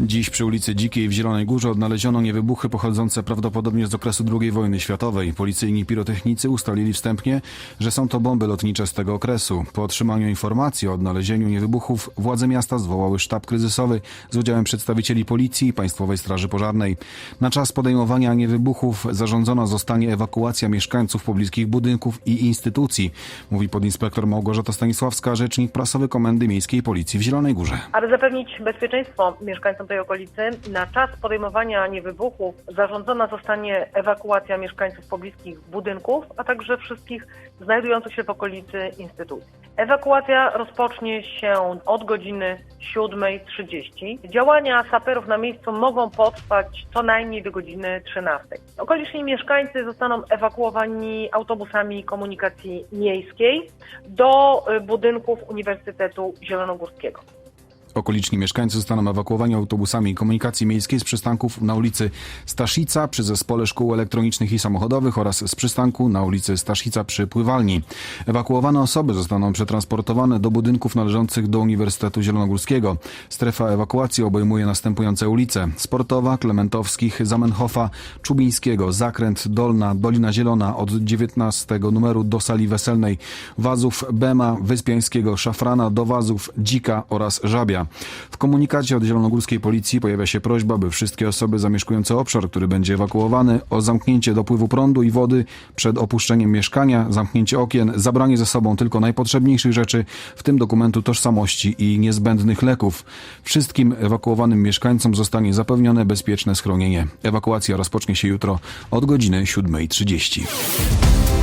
Dziś przy ulicy Dzikiej w Zielonej Górze odnaleziono niewybuchy pochodzące prawdopodobnie z okresu II wojny światowej. Policyjni pirotechnicy ustalili wstępnie, że są to bomby lotnicze z tego okresu. Po otrzymaniu informacji o odnalezieniu niewybuchów władze miasta zwołały sztab kryzysowy z udziałem przedstawicieli policji i Państwowej Straży Pożarnej. Na czas podejmowania niewybuchów zarządzona zostanie ewakuacja mieszkańców pobliskich budynków i instytucji, mówi podinspektor Małgorzata Stanisławska, rzecznik prasowy Komendy Miejskiej Policji w Zielonej Górze. Aby zapewnić bezpieczeństwo mieszkańcom tej okolicy, na czas podejmowania niewybuchów zarządzona zostanie ewakuacja mieszkańców pobliskich budynków, a także wszystkich znajdujących się w okolicy instytucji. Ewakuacja rozpocznie się od godziny 7.30. Działania saperów na miejscu mogą potrwać co najmniej do godziny 13. Okoliczni mieszkańcy zostaną ewakuowani autobusami komunikacji miejskiej do budynków Uniwersytetu Zielonogórskiego. Okoliczni mieszkańcy zostaną ewakuowani autobusami komunikacji miejskiej z przystanków na ulicy Staszica przy Zespole Szkół Elektronicznych i Samochodowych oraz z przystanku na ulicy Staszica przy Pływalni. Ewakuowane osoby zostaną przetransportowane do budynków należących do Uniwersytetu Zielonogórskiego. Strefa ewakuacji obejmuje następujące ulice. Sportowa, Klementowskich, Zamenhofa, Czubińskiego, Zakręt, Dolna, Dolina Zielona od 19 numeru do sali weselnej, Wazów, Bema, Wyspiańskiego, Szafrana do Wazów, Dzika oraz Żabia. W komunikacie od zielonogórskiej policji pojawia się prośba, by wszystkie osoby zamieszkujące obszar, który będzie ewakuowany, o zamknięcie dopływu prądu i wody przed opuszczeniem mieszkania, zamknięcie okien, zabranie ze sobą tylko najpotrzebniejszych rzeczy, w tym dokumentu tożsamości i niezbędnych leków. Wszystkim ewakuowanym mieszkańcom zostanie zapewnione bezpieczne schronienie. Ewakuacja rozpocznie się jutro od godziny 7.30.